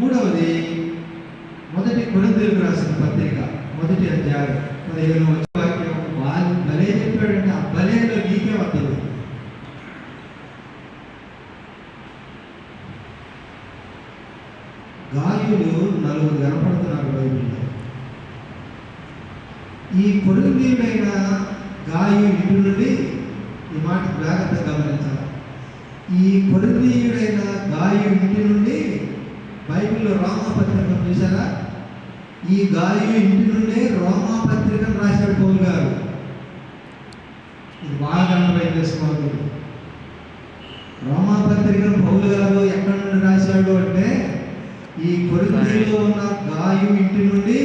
మూడవది మొదటి కొరింథీయులకు రాసిన పత్రిక మొదటి అధ్యాయం పదిహేను వచ్చే వాక్యం వాళ్ళు బలే చెప్పాడంటే ఆ బలేలో నీకే వద్దదు గాయులు నలుగురు కనపడుతున్నారు బైబిల్లో. ఈ కొరింథీయుడైన గాయు నిపుణుడి ఈ మాట జాగ్రత్తగా గమనించాలి. ఈ కొరింథీయుడైన గాయు నిపుణుడు బైబిల్లో రోమాపత్రిక చూసారా ఈ గాలిలో ఇంటి నుండే రోమాపత్రికను రాశాడు పౌలు గారు. ఇది బాగా అర్థం చేసుకోవాలి రోమాపత్రికను పౌలు గారు ఎక్కడి నుండి రాశాడు అంటే ఈ కొరిలో ఉన్న గాయు ఇంటి నుండి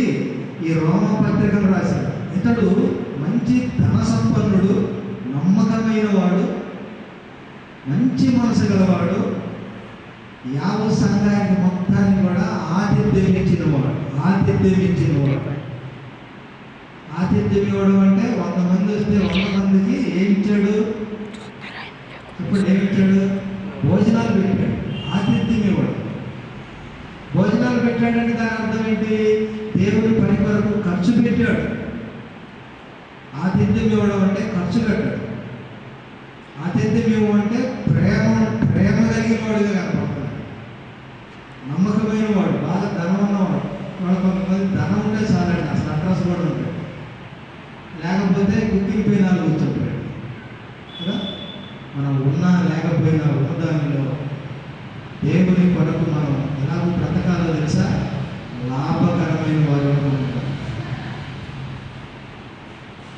ఈ రోమపత్రికను రాశాడు. ఇతడు మంచి ధన సంపన్నుడు నమ్మకమైన వాడు మంచి మనసు గలవాడు యావ సంఘానికి మొత్తాన్ని కూడా ఆతిథ్యం ఇచ్చిన వాడు ఆతిథ్యం ఇచ్చిన వాడు ఆతిథ్యం ఇవ్వడం అంటే వంద మంది వస్తే వంద మందికి ఏమి ఇచ్చాడు ఇప్పుడు ఏమి ఇచ్చాడు భోజనాలు పెట్టాడు. ఆతిథ్యం ఇవ్వడం. భోజనాలు పెట్టాడంటే దాని అర్థం ఏంటి? దేవుడి పని వరకు ఖర్చు పెట్టాడు. ఆతిథ్యం ఇవ్వడం అంటే ఖర్చు కట్టాడు ఆతిథ్యం ఇవ్వడం అంటే ప్రేమ ప్రేమ కలిగిన వాడుగా కనపడుతున్నాడు నమ్మకమైన వాడు బాగా ధనం ఉన్నవాడు వాళ్ళు కొంతమంది ధనం ఉంటే చాలండి అసలు అడ్రస్ కూడా ఉంటాడు లేకపోతే కుక్కింగ్ పోయినా కూర్చోపోయాడు కదా? మనం ఉన్నా లేకపోయినా ఉన్నదానిలో దేవుని కొరకు మనం ఎలా బ్రతకాలో తెలుసా? లాభకరమైన వారి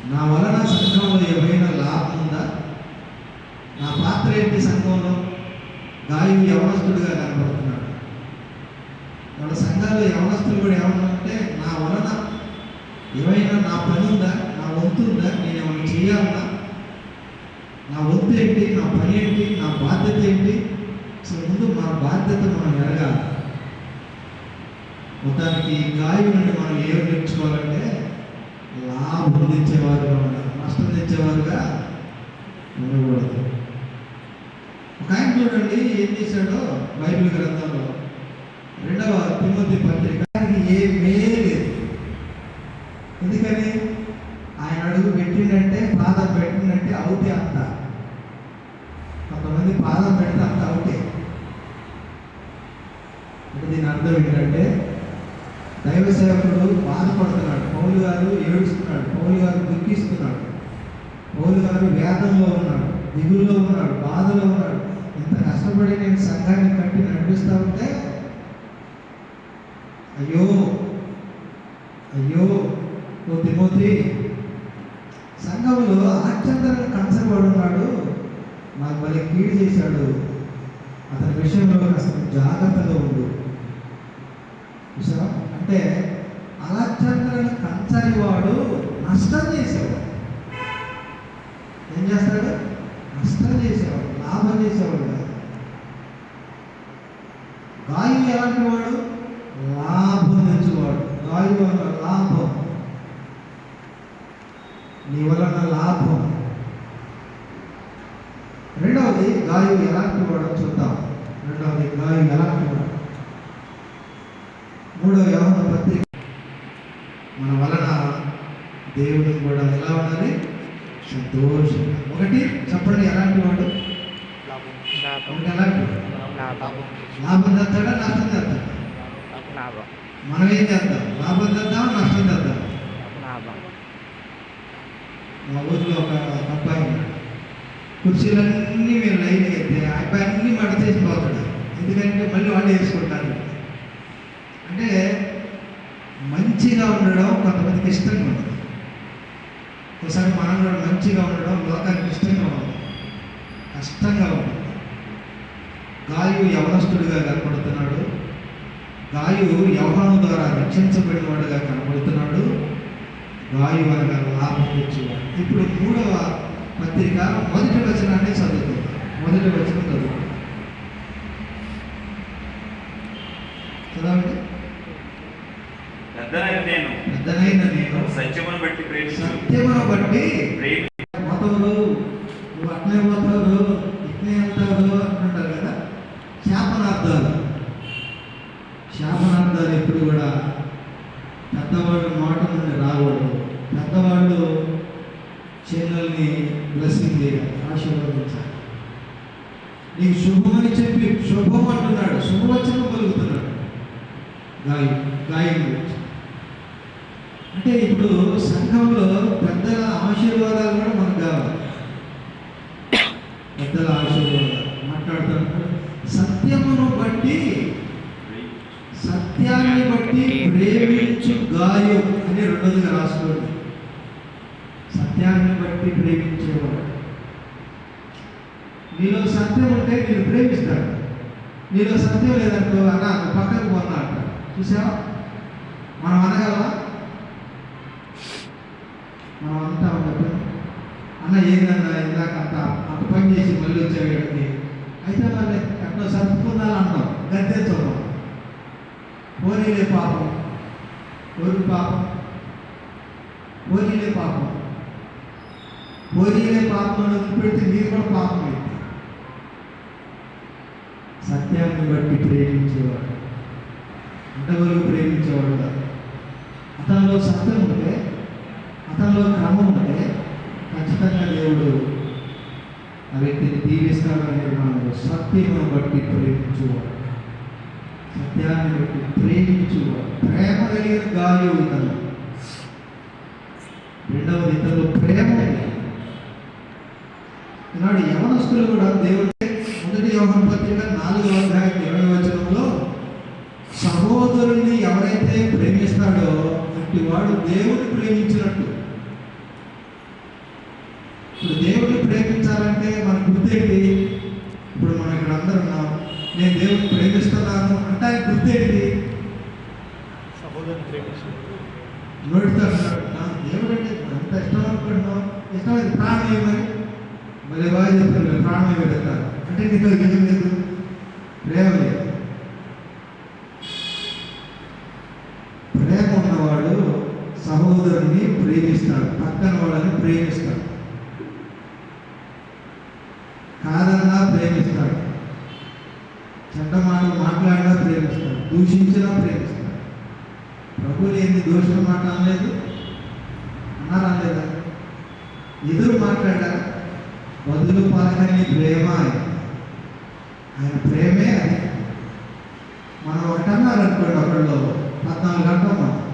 నా వలన సంఘంలో ఏమైనా లాభం ఉందా? నా పాత్ర ఏంటి సంఘంలో? గాయు యవనస్తుడిగా కనబడుతున్నాడు. మన సంఘాల్లో యవనస్తులు కూడా ఏమన్నారంటే నా వలన ఏమైనా నా పని ఉందా? నా వంతు ఉందా? నేను ఏమైనా చేయాలన్నా నా వంతు ఏంటి? నా పని ఏంటి? నా బాధ్యత ఏంటి? సో ముందు మన బాధ్యత మనం ఎరగాలి. మొత్తానికి గాయం నుండి మనం ఏం నేర్చుకోవాలంటే లాభం తెచ్చేవారుగా ఉండాలి నష్టం తెచ్చేవారుగా ఉండకూడదు. ఒక ఆయన చూడండి ఏం చేశాడో బైబిల్ గ్రంథంలో. రెండవ తిమ్మతి పత్రిక. ఏ మేలు లేదు. ఎందుకని? ఆయన అడుగు పెట్టిండంటే పాదం పెట్టిండంటే అవుతే అంత. కొంతమంది పాదం పెడితే అంత అవుతే అంటే దీని అర్థం ఏంటంటే దైవ సేవకుడు బాధపడుతున్నాడు. పౌలు గారు ఏడుస్తున్నాడు. పౌలు గారు దుఃఖిస్తున్నాడు. పౌలు గారు వేదంలో ఉన్నాడు. దిగుల్లో ఉన్నాడు. బాధలో ఉన్నాడు. ఇంత కష్టపడి నేను సంఘాన్ని కట్టి నడిపిస్తా ఉంటే అయ్యో అయ్యో ఓ తిమోతి సంఘంలో ఆచంద్రను కంచబడున్నాడు నాకు మళ్ళీ కీడు చేశాడు. అతని విషయంలో అసలు జాగ్రత్తగా ఉండు. చూసావా? అంటే అలచంద్రను కంచని వాడు నష్టం చేసేవాడు. ఏం చేస్తాడు? నష్టం చేసేవాడు లాభం చేసేవాడు కాదు. గాయు ఎలాంటి వాడు లాభం తెచ్చేవాడు గాయు వల్ల లాభం నీ వలన లాభం రెండవది గాయం ఎలాంటి వాడో చూద్దాం. రెండవది గాయం ఎలాంటి వాడు మూడవ యవన పత్రిక. మన వలన దేవుడు కూడా ఎలా ఉండాలి? సంతోషంగా. ఒకటి చెప్పండి ఎలాంటి వాడు ఒకటి ఎలాంటి వాడు లాభం లాభం తెస్తాడా నష్టం తెస్తాడా మనం ఏం చేద్దాం? లాభం తెద్దాం నష్టం తెద్దాం మా ఊరిలో ఒక అబ్బాయి కుర్చీలన్నీ కుర్చీలన్నీ మీరు లైన్ అయితే ఆ అబ్బాయి అన్ని మడ చేసి పోతాడు. ఎందుకంటే మళ్ళీ వాళ్ళు వేసుకుంటారు అంటే మంచిగా ఉండడం కొంతమందికి ఇష్టంగా ఉండదు. ఒకసారి మనం కూడా మంచిగా ఉండడం లోకానికి ఇష్టంగా ఉండదు. కష్టంగా ఉంటుంది గాయు యవనస్తుడిగా కనపడుతున్నాడు. గాయు యవహాను ద్వారా రక్షించబడినవాడుగా కనపడుతున్నాడు. గాయు అనగా లాభం తెచ్చేవాడు. ఇప్పుడు మూడవ పత్రిక మొదటి వచనాన్ని చదువుతుంది. మొదటి వచనం చదువుతుంది చదవండి. పెద్దనైన నేను సత్యమును బట్టి సత్యమును బట్టి గాయం గాయం అంటే ఇప్పుడు సంఘంలో పెద్దల ఆశీర్వాదాలు కూడా మనకు కావాలి. పెద్దల ఆశీర్వాదాలు. మాట్లాడతాం సత్యమును బట్టి సత్యాన్ని బట్టి ప్రేమించు గాయం అని రెండోదిగా రాసుకోండి. సత్యాన్ని బట్టి ప్రేమించేవాడు. నీలో సత్యం ఉంటే నేను ప్రేమిస్తాడు నీలో సత్యం లేదనుకో అన్న పక్కకు పోన్నా చూసావా? మనం అనగలవా మనం అంతా ఉండదు అన్న ఏందన్నా ఇందాక అంత అంత పని చేసి మళ్ళీ వచ్చేవాడికి అయితే మరి ఎక్కడో సర్దుకుందాలని అంటాం గద్దె చూడం పోనీలే పాపం. ఎవరికి పాపం. పోనీలే పాపం. పోనీలే పాపం పెడితే మీరు కూడా పాపం అయితే సత్యాన్ని బట్టి ప్రేమించేవాడు ఇంతవరకు ప్రేమించేవాడు కాదు అతనిలో సత్యం ఉంటే అతనిలో క్రమం ఉంటే ఖచ్చితంగా దేవుడు ఆ వ్యక్తిని దీవిస్తాడు అనేది మనం సత్యమును బట్టి ప్రేమించువాడు. సత్యాన్ని బట్టి ప్రేమించువాడు. ప్రేమ కలిగిన గాలి ఇతను రెండవది ఇతరులు ప్రేమ ఉంది. ఈనాడు యవనస్తులు కూడా దేవుడు మొదటి యోగం పత్రిక నాలుగో అధ్యాయం అట్టి వాడు దేవుని ప్రేమించినట్టు. ఇప్పుడు దేవుని ప్రేమించాలంటే మన గుర్తేంటి ఇప్పుడు మనం ఇక్కడ అందరం ఉన్నాం. నేను దేవుని ప్రేమిస్తున్నాను అంటే గుర్తేంటి సహోదరుని ప్రేమించు. నోటితో నాకు దేవుడు అంటే అంత ఇష్టం ఇష్టమైంది ప్రాణం ఏమని బాగా చెప్తున్నారు ప్రాణం పెడతారు అంటే ఏం లేదు. ప్రేమ లేదు ప్రేమ ఉన్నవాడు సహోదరుని ప్రేమిస్తాడు. పక్కన వాళ్ళని ప్రేమిస్తాడు. కాదన్నా ప్రేమిస్తాడు. చెడ్డ మాటలు మాట్లాడినా ప్రేమిస్తాడు. దూషించినా ప్రేమిస్తాడు. ప్రభులు లేని దోషం మాట అనలేదు. అన్నారా లేదా ఎదురు మాట్లాడారు? బదులు పాలని ప్రేమ ఆయన ప్రేమే అది. మనం ఒకటి అనుకోండి ఒకళ్ళు పద్నాలుగు గంటలు మనం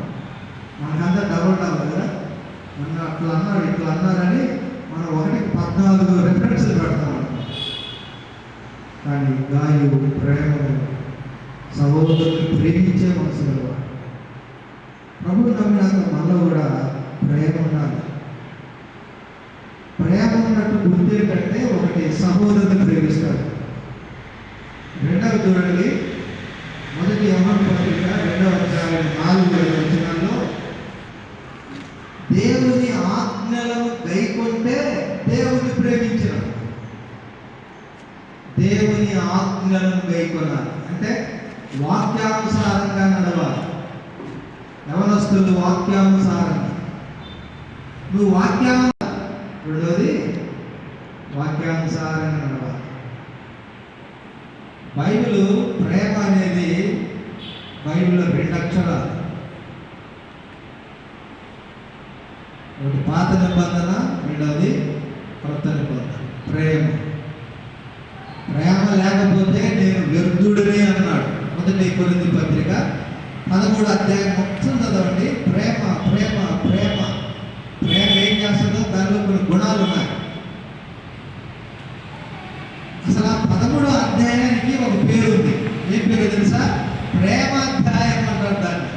మనకంతా డబుల్ డబుల్ కదా మన అట్లా అన్నారు ఇట్లా అన్నారని మనం ఒకటి పద్నాలుగు రెఫరెన్స్లు పెడతాం. కానీ గాయు ప్రేమ సహోదరుని ప్రేమించే మనసు ప్రభు నమ్మినాక మనలో కూడా ప్రేమ ఉండాలి. ప్రేమ ఉన్నట్టు గుర్తు కంటే ఒకటి సహోదరుని ప్రేమిస్తారు రెండవ చూడండి మొదటి యమన్ పత్రిక రెండవ నాలుగు. ఆజ్ఞలను గైకొనాలి అంటే వాక్యానుసారంగా నడవాలి. యవనస్తులు వాక్యానుసారంగా? నువ్వు వాక్యాను రెండోది వాక్యానుసారంగా నడవాలి. బైబిల్ ప్రేమ అనేది బైబిల్లో రెండు అక్షరాలు. ఒకటి పాత నిబంధన రెండవది కొత్త నిబంధన. ప్రేమ. మొదటి కొరింది పత్రిక. పదమూడు అధ్యాయం మొత్తం చదవండి. ప్రేమ ప్రేమ ప్రేమ. ప్రేమ ఏం చేస్తుందో దానిలో కొన్ని గుణాలు ఉన్నాయి. అసలు ఆ పదమూడో అధ్యాయానికి ఒక పేరు ఉంది. ఏం పేరు తెలుసా? ప్రేమాధ్యాయం అంటారు దాన్ని.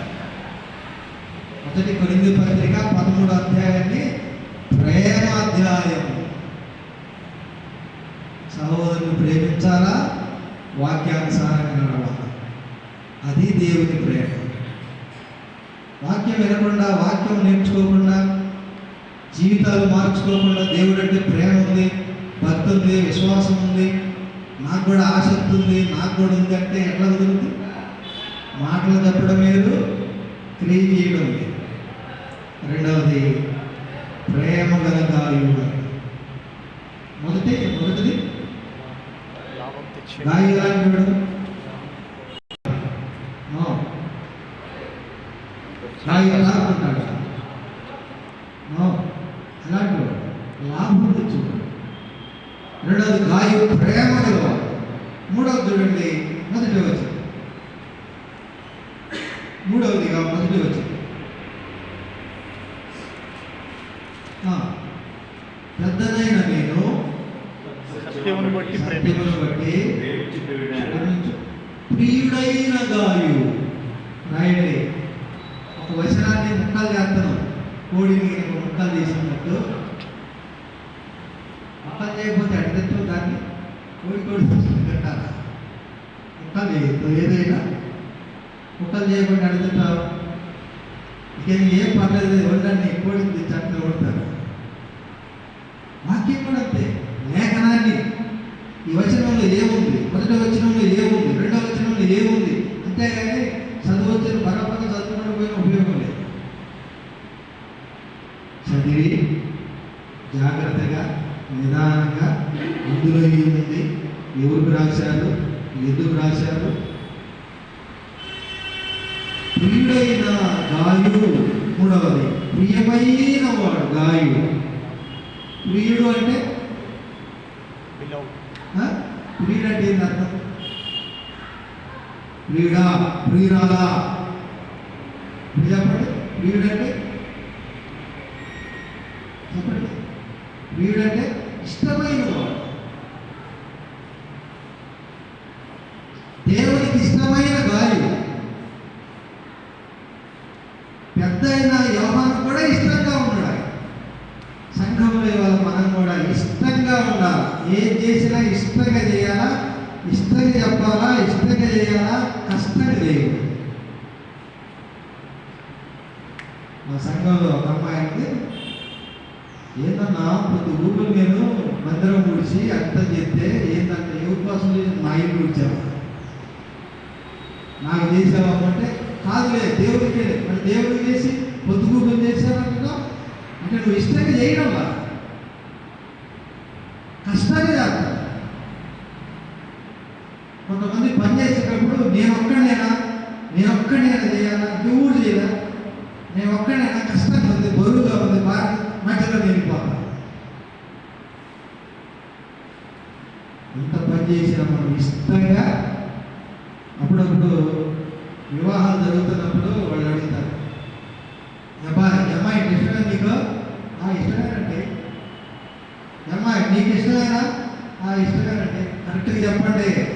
మొదటి కొరింది పత్రిక పదమూడు అధ్యాయాన్ని ప్రేమాధ్యాయం సహోదరుని ప్రేమించాలా వాక్యానుసారంగా నడవాలి. అది దేవుని ప్రేమ. వాక్యం వినకుండా వాక్యం నేర్చుకోకుండా జీవితాలు మార్చుకోకుండా దేవుడు అంటే ప్రేమ ఉంది భక్తి ఉంది విశ్వాసం ఉంది నాకు కూడా ఆసక్తి ఉంది నాకు కూడా ఉంది అంటే ఎట్లా కుదురుతుంది? మాటలు చెప్పడం లేదు క్రియ చేయడం లేదు. రెండవది ప్రేమ గల గాయుడు మొదటి మొదటిది తెచ్చి గాయ ఎలాంటి వాడు? ఆ, రాయి లాక్కుంటాడు నో అలాంటి వాడు లాభం తెచ్చుకోడు రెండవది గాయు ప్రేమ గలవాడు మూడవది చూడండి మొదటి వచ్చి మూడవదిగా మొదటి వచ్చి పెద్దదైన నేను సత్యమును బట్టి సత్యమును ప్రియుడైన గాయు. రాయండి. ఒక వచనాన్ని ముక్కలు చేస్తాను కోడిని ముక్కలు చేసినట్టు ముక్కలు చేయకపోతే అడిగితే దాన్ని కోడి కోడి పెట్టాలి? కుక్కలు చేయొద్దు ఏదైనా కుక్కలు చేయకుండా అడుగుతావు ఇక ఏం పర్లేదు వండండి కోడిని చట్టం కొడతారు. వాక్యం కూడా అంతే. లేఖనాన్ని ఈ వచనంలో ఏముంది? మన వచనంలో ఏముంది రెండవ వచనంలో ఏముంది అంతేగాని చదువు వచ్చిన బరపక చదువుకుని పోయిన ఉపయోగం లేదు చదివి జాగ్రత్తగా నిదానంగా ఇందులో ఏముంది? ఎవరికి రాశారు? ఎందుకు రాశారు? ప్రియుడైన గాయు మూడవది ప్రియమైన వాడు గాయు ప్రియుడు అంటే? ప్రియుడు అంటే ఏంటి అర్థం? ప్రియుడా ప్రియురాలా? చెప్పండి ప్రియుడు అంటే చెప్పండి ప్రియుడు అంటే ఇష్టమైన వాడు దేవునికి ఇష్టమైన గాలి పెద్ద అయిన యోహాను కూడా ఇష్టంగా ఉన్నాడు సంఘంలో ఇవాళ మనం కూడా ఇష్టంగా ఉండాలి. ఏం చేసినా ఇష్టంగా చేయాలా? ఇష్టంగా చెప్పాలా? ఇష్టంగా చేయాలా? కష్టంగా చేయాలి మా సంఘంలో ఒక అమ్మాయి అంటే ఏందన్నా ప్రతి ఊపిరి నేను మందిరం గుడిచి అర్థం చేస్తే ఏంటంటే ఏ ఉపాసం చేసి మా ఇల్లు వచ్చాము. నాకు చేసావంటే కాదులే దేవుడికి. మరి దేవుడికి చేసి పొద్దుకు పని చేశారంటున్నా అంటే నువ్వు ఇష్టంగా చేయడం వల్ల కష్టంగా చేస్తావు కొంతమంది పని చేసేటప్పుడు నేను ఒక్కడేనా నేను ఒక్కడేనా చేయాలా? ఎవరు చేయాలా నేను ఒక్కడేనా కష్టంగా ఉంది బరువుగా ఉంది బాగా మధ్యలో వెళ్ళిపోతా ఎంత పని చేసినా మనం ఇష్టంగా అప్పుడప్పుడు వివాహాలు జరుగుతున్నప్పుడు వాళ్ళు అడుగుతారు అబ్బాయి అమ్మాయి ఇష్టమే నీకు ఆ ఇష్టమేనండి అమ్మాయి నీకు